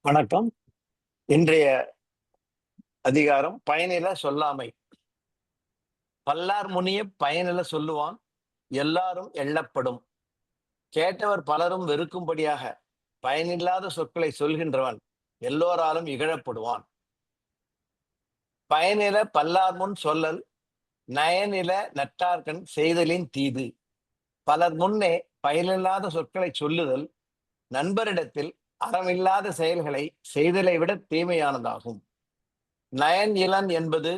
வணக்கம். இன்றைய அதிகாரம் பயனில சொல்லாமை. பல்லார் முனிய பயனில சொல்லுவான் எல்லாரும் எள்ளப்படும் கேட்டவர் பலரும் வெறுக்கும்படியாக பயனில்லாத சொற்களை சொல்கின்றவன் எல்லோராலும் இகழப்படுவான். பயனில பல்லார் முன் சொல்லல் நயனில நட்டார்கண் செய்தலின் தீது. பலர் முன்னே பயனில்லாத சொற்களை சொல்லுதல் நண்பரிடத்தில் அறமில்லாத செயல்களை செய்தலை விட தீமையானதாகும். நயன் இளன் என்பது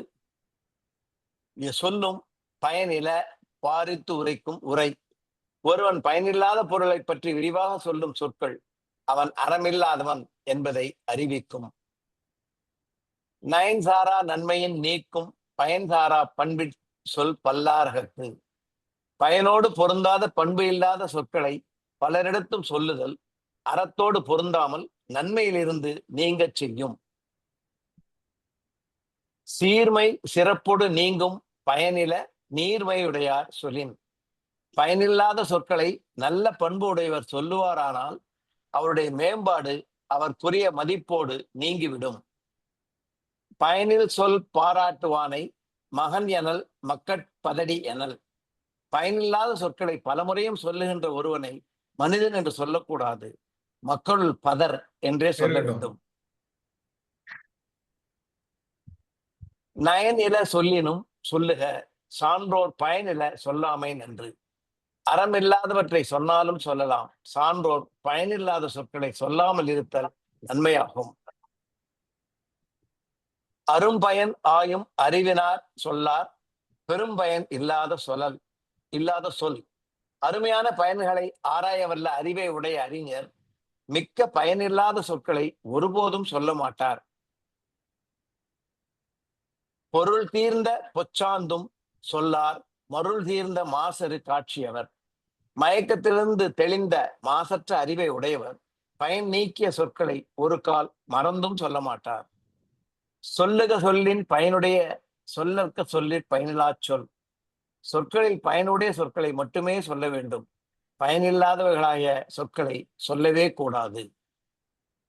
சொல்லும் பயனில பாரித்து உரைக்கும் உரை. ஒருவன் பயனில்லாத பொருளை பற்றி விரிவாக சொல்லும் சொற்கள் அவன் அறமில்லாதவன் என்பதை அறிவிக்கும். நயன்சாரா நன்மையின் நீக்கும் பயன்சாரா பண்பி சொல் பல்லாரகத்து பயனோடு பொருந்தாத பண்பு இல்லாத சொற்களை பலரிடத்தும் சொல்லுதல் அறத்தோடு பொருந்தாமல் நன்மையிலிருந்து நீங்க செய்யும். சீர்மை சிறப்போடு நீங்கும் பயனில நீர்மையுடையார் சொல்லின். பயனில்லாத சொற்களை நல்ல பண்பு உடையவர் சொல்லுவாரானால் அவருடைய மேம்பாடு அவர்க்குரிய மதிப்போடு நீங்கிவிடும். பயனில் சொல் பாராட்டுவானை மகன் எனல் மக்கட் பதடி எனல். பயனில்லாத சொற்களை பலமுறையும் சொல்லுகின்ற ஒருவனை மனிதன் என்று சொல்லக்கூடாது. மக்களுள் பதர் என்றே சொல்ல வேண்டும். நயனில சொல்லினும் சொல்லுக சான்றோர் பயனில சொல்லாமை நன்று. அறமில்லாதவற்றை சொன்னாலும் சொல்லலாம். சான்றோர் பயனில்லாத சொற்களை சொல்லாமல் இருத்தல் நன்மையாகும். அரும்பயன் ஆயும் அறிவினார் சொல்லார் பெரும்பயன் இல்லாத சொல்லல் இல்லாத சொல். அருமையான பயன்களை ஆராயவல்ல அறிவை உடைய அறிஞர் மிக்க பயனில்லாத சொற்களை ஒருபோதும் சொல்ல மாட்டார். பொருள் தீர்ந்த பொச்சாந்தும் சொல்லார் மருள் தீர்ந்த மாசரு காட்சியவர். மயக்கத்திலிருந்து தெளிந்த மாசற்ற அறிவை உடையவர். பயன் நீக்கிய சொற்களை ஒரு கால் மறந்தும் சொல்ல மாட்டார். சொல்லுக சொல்லின் பயனுடைய சொல்லற்க சொல்லிற் பயனில்லா சொல். சொற்களில் பயனுடைய சொற்களை மட்டுமே சொல்ல வேண்டும். பயனில்லாதவர்களாய சொற்களை சொல்லவே கூடாது.